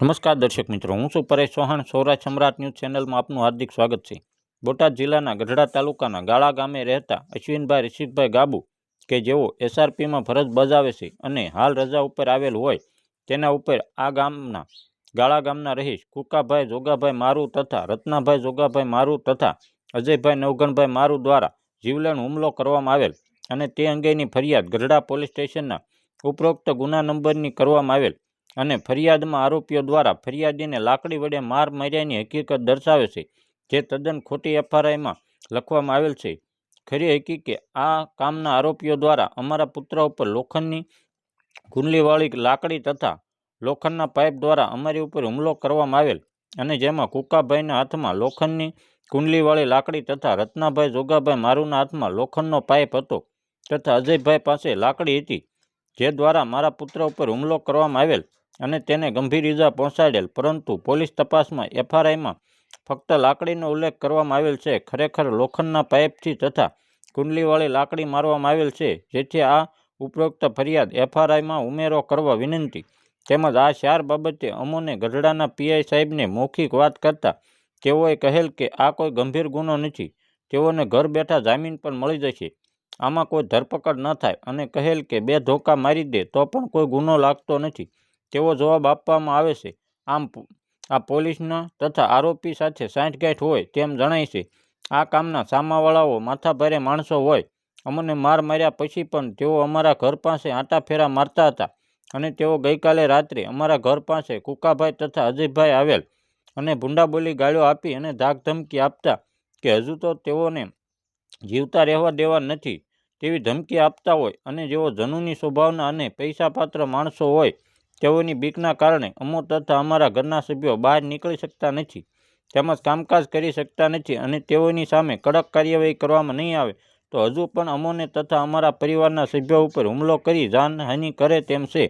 નમસ્કાર દર્શક મિત્રો, હું છું પરેશ ચૌહાણ. સૌરાષ્ટ્ર સમ્રાટ ન્યૂઝ ચેનલમાં આપનું હાર્દિક સ્વાગત છે. બોટાદ જિલ્લાના ગઢડા તાલુકાના ગાળા ગામે રહેતા અશ્વિનભાઈ રિષિભભાઈ ગાબુ, કે જેઓ એસઆરપીમાં ફરજ બજાવે છે અને હાલ રજા ઉપર આવેલ હોય, તેના ઉપર આ ગામના, ગાળા ગામના રહીશ કુકાભાઈ જોગાભાઈ મારુ તથા રત્નાભાઈ જોગાભાઈ મારુ તથા અજયભાઈ નવઘણભાઈ મારુ દ્વારા જીવલેણ હુમલો કરવામાં આવેલ અને તે અંગેની ફરિયાદ ગઢડા પોલીસ સ્ટેશનના ઉપરોક્ત ગુના નંબરની કરવામાં આવેલ. અને ફરિયાદમાં આરોપીઓ દ્વારા ફરિયાદીને લાકડી વડે માર માર્યાની હકીકત દર્શાવે છે, જે તદ્દન ખોટી એફઆરઆઈમાં લખવામાં આવેલ છે. ખરી હકીકે આ કામના આરોપીઓ દ્વારા અમારા પુત્ર ઉપર લોખંડની કુંડલીવાળી લાકડી તથા લોખંડના પાઇપ દ્વારા અમારી ઉપર હુમલો કરવામાં આવેલ અને જેમાં કુકાભાઈના હાથમાં લોખંડની કુંડલીવાળી લાકડી તથા રત્નાભાઈ જોગાભાઈ મારુના હાથમાં લોખંડનો પાઇપ હતો તથા અજયભાઈ પાસે લાકડી હતી, જે દ્વારા મારા પુત્ર ઉપર હુમલો કરવામાં આવેલ અને તેને ગંભીર ઈજા પહોંચાડેલ. પરંતુ પોલીસ તપાસમાં એફઆરઆઈમાં ફક્ત લાકડીનો ઉલ્લેખ કરવામાં આવેલ છે. ખરેખર લોખંડના પાઇપથી તથા કુંડલીવાળી લાકડી મારવામાં આવેલ છે, જેથી આ ઉપરોક્ત ફરિયાદ એફઆરઆઈમાં ઉમેરો કરવા વિનંતી. તેમજ આ ચાર બાબતે અમોને ગઢડાના પીઆઈ સાહેબને મૌખિક વાત કરતા તેઓએ કહેલ કે આ કોઈ ગંભીર ગુનો નથી. તેઓને ઘર બેઠા જામીન પણ મળી જશે. આમાં કોઈ ધરપકડ ન થાય અને કહેલ કે બે ધોકા મારી દે તો પણ કોઈ ગુનો લાગતો નથી. તેવો જવાબ આપવામાં આવે છે? આમ આ પોલીસના તથા આરોપી સાથે સાઠગાંઠ હોય તેમ જણાય છે. આ કામના સામાવાળાઓ માથાભારે માણસો હોય. અમને માર માર્યા પછી પણ તેઓ અમારા ઘર પાસે આંટાફેરા મારતા હતા અને તેઓ ગઈકાલે રાત્રે અમારા ઘર પાસે કુકાભાઈ તથા અજયભાઈ આવેલ અને ભૂંડાબોલી ગાળ્યો આપી અને ધાકધમકી આપતા કે હજુ તો તેઓને જીવતા રહેવા દેવા નથી તેવી ધમકી આપતા હોય અને જેઓ જનૂની સ્વભાવના અને પૈસાપાત્ર માણસો હોય તેઓની બીકના કારણે અમો તથા અમારા ઘરના સભ્યો બહાર નીકળી શકતા નથી, તેમજ કામકાજ કરી શકતા નથી અને તેઓની સામે કડક કાર્યવાહી કરવામાં નહીં આવે, તો હજુ પણ અમોને તથા અમારા પરિવારના સભ્યો ઉપર હુમલો કરી જાનહાનિ કરે તેમ છે.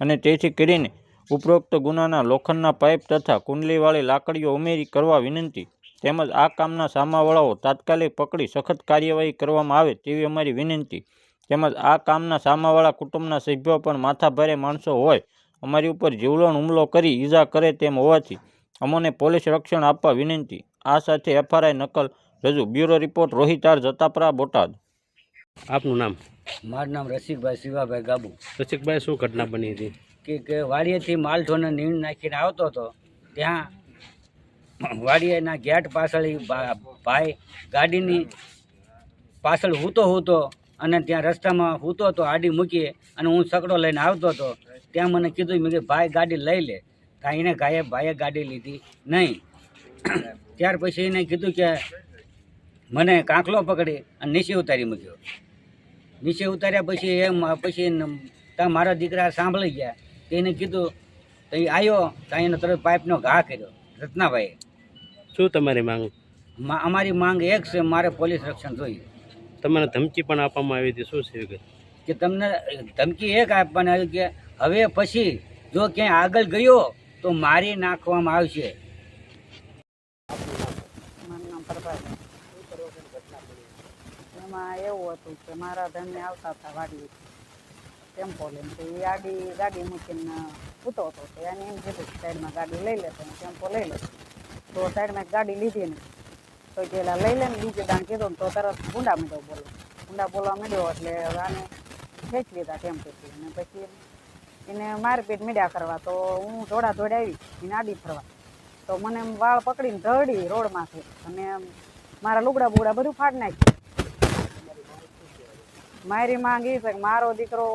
અને તેથી કરીને ઉપરોક્ત ગુનાના લોખંડના પાઇપ તથા કુંડલીવાળી લાકડીઓ ઉમેરી કરવા વિનંતી, તેમજ આ કામના સામાવાળાઓ તાત્કાલિક પકડી સખત કાર્યવાહી કરવામાં આવે તેવી અમારી વિનંતી, તેમજ આ કામના સામાવાળા કુટુંબના સભ્યો પણ માથાભારે માણસો હોય અમારી ઉપર જીવલોણ હુમલો કરી ઈજા કરે તેમ હોવાથી અમને પોલીસ રક્ષણ આપવા વિનંતી. આ સાથે એફઆરઆઈ નકલ રજૂ. બ્યુરો રિપોર્ટ રોહિતાર જતાપરા બોટાદ. આપનું નામ? મારું નામ રસિકભાઈ શિવાભાઈ ગાબુ. રસિકભાઈ શું ઘટના બની હતી? કે કે વાડીએથી માલઠોને નીણ નાખીને આવતો હતો. ત્યાં વાડીએના ગેટ પાછળ ભાઈ ગાડીની પાછળ હૂતો હૂતો અને ત્યાં રસ્તામાં હૂતો હતો આડી મૂકી અને હું સકડો લઈને આવતો હતો ત્યાં મને કીધું મેં કે ભાઈ ગાડી લઈ લે. ત્યાં એને ગાયે ભાઈએ ગાડી લીધી નહીં. ત્યાર પછી એને કીધું કે મને કાંકલો પકડી અને નીચે ઉતારી મૂક્યો. નીચે ઉતાર્યા પછી એમ પછી ત્યાં મારા દીકરા સાંભળી ગયા. તેને કીધું તો એ આવ્યો ત્યાં એને તરત પાઇપનો ઘા કર્યો રત્નાભાઈએ. શું તમારી માંગ? અમારી માંગ એક છે મારે પોલીસ રક્ષણ જોઈએ. તમને ધમકી પણ આપવામાં આવી હતી. શું છે વિગત? કે તમને ધમકી એક આપવાની આવી કે હવે પછી જો ક્યાંય આગળ ગયો તો મારી નાખવામાં આવશે. મારું નામ પ્રભાત એમાં એવું હતું કે મારા ધણી આવતા હતા વાડી ટેમ્પો લઈને તો એ આડી ગાડી મૂકીને ઉતો હતો. તો એને એમ કીધું કે સાઈડમાં ગાડી લઈ લેતો ટેમ્પો લઈ લેતો તો સાઈડમાં એક ગાડી લીધી ને તો પેલા લઈ લે ને બીજે દાણ કીધું તો તરત ગુંડા મીડો બોલો ગુંડા બોલવા માંડ્યો એટલે આને ખેંચી લીધા તેમ પછી અને પછી એને મારપીટ મીડ્યા કરવા તો હું દોડા દોડા આવી એને આડી ફરવા તો મને એમ વાળ પકડીને ધડી રોડમાંથી અને મારા લુગડા બુગડા બધું ફાડ નાખ્યું મારી માંગ છે કે મારો દીકરો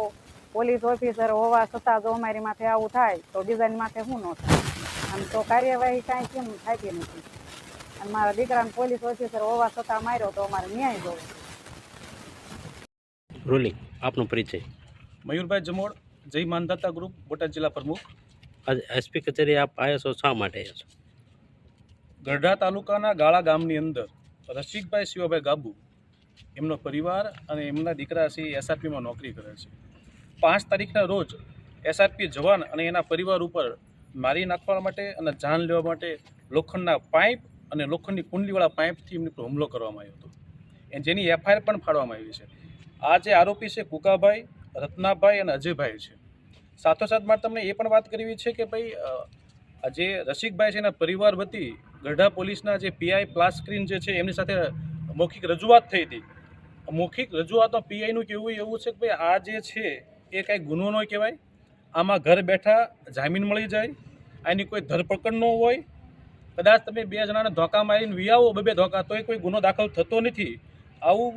પોલીસ ઓફિસર હોવા છતાં જો અમારી માથે આવું થાય તો ડિઝાઇન માથે શું ન થાય આમ તો કાર્યવાહી કાંઈ કેમ થતી નથી અને મારા દીકરાને પોલીસ ઓફિસર હોવા છતાં માર્યો તો અમારે ન્યાય જોવો. રૂલિંગ આપનો પરિચય. મયુરભાઈ જમોડ જય માનદાતા ગ્રુપ બોટાદ જિલ્લા પ્રમુખ. આજે એસપી કચેરી આપ આવ્યા છો શા માટે આવ્યા છો? ગઢડા તાલુકાના ગાળા ગામની અંદર રસિકભાઈ શિવાભાઈ ગાબુ એમનો પરિવાર અને એમના દીકરા છે એસઆરપીમાં નોકરી કરે છે. પાંચ તારીખના રોજ એસઆરપી જવાન અને એના પરિવાર ઉપર મારી નાખવા માટે અને જાન લેવા માટે લોખંડના પાઇપ અને લોખંડની કુંડલીવાળા પાઇપથી એમની પર હુમલો કરવામાં આવ્યો હતો. એ જેની એફઆઈઆર પણ ફાડવામાં આવી છે. આ જે આરોપી છે કુકાભાઈ, રત્નાભાઈ અને અજયભાઈ છે. સાથોસાથ મારે તમને એ પણ વાત કરવી છે કે ભાઈ આ જે રસિકભાઈ છે એના પરિવાર વતી ગઢડા પોલીસના જે પીઆઈ પ્લાસ સ્ક્રીન જે છે એમની સાથે મૌખિક રજૂઆત થઈ હતી. મૌખિક રજૂઆતમાં પીઆઈનું કહેવું એવું છે કે ભાઈ, આ જે છે એ કાંઈ ગુનો ન કહેવાય. આમાં ઘર બેઠા જામીન મળી જાય. આની કોઈ ધરપકડ ન હોય. કદાચ તમે બે જણાને ધોકા મારીને વિયાવો બબે ધોકા તોય કોઈ ગુનો દાખલ થતો નથી. આવું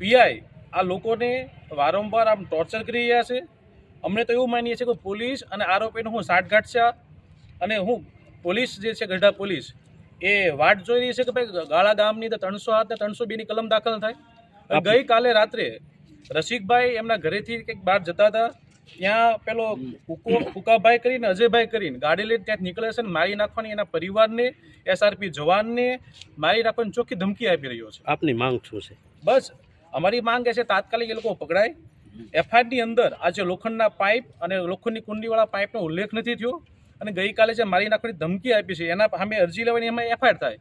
પીઆઈ આ લોકોને વારંવાર આમ ટોર્ચર કરી રહ્યા છે. અમને તો એવું માનીએ છીએ કે પોલીસ અને આરોપીને હું સાઠગાંઠ છે અને હું પોલીસ જે છે ગઢડા પોલીસ એ વાટ જોઈ રહી છે કે ભાઈ ગાળા ગામની તો ત્રણસો આઠ ને ત્રણસો બેની કલમ દાખલ થાય. ગઈકાલે રાત્રે રસિકભાઈ એમના ઘરેથી કંઈક બહાર જતા હતા. ત્યાં પેલો કુકો કુકાભાઈ કરીને અજયભાઈ કરીને ગાડી લઈને ત્યાં નીકળે છે ને મારી નાખવાની એના પરિવારને એસઆરપી જવાનને મારી નાખવાની ચોખ્ખી ધમકી આપી રહ્યો છે. આપની માંગ શું છે? બસ અમારી માંગ એ છે તાત્કાલિક એ લોકો પકડાય. એફઆઈઆરની અંદર આજે લોખંડના પાઇપ અને લોખંડની કુંડીવાળા પાઇપનો ઉલ્લેખ નથી થયો. અને ગઈકાલે જે મારી નાખવાની ધમકી આપી છે એના સામે અરજી લેવાની એમાં એફઆઈઆર થાય.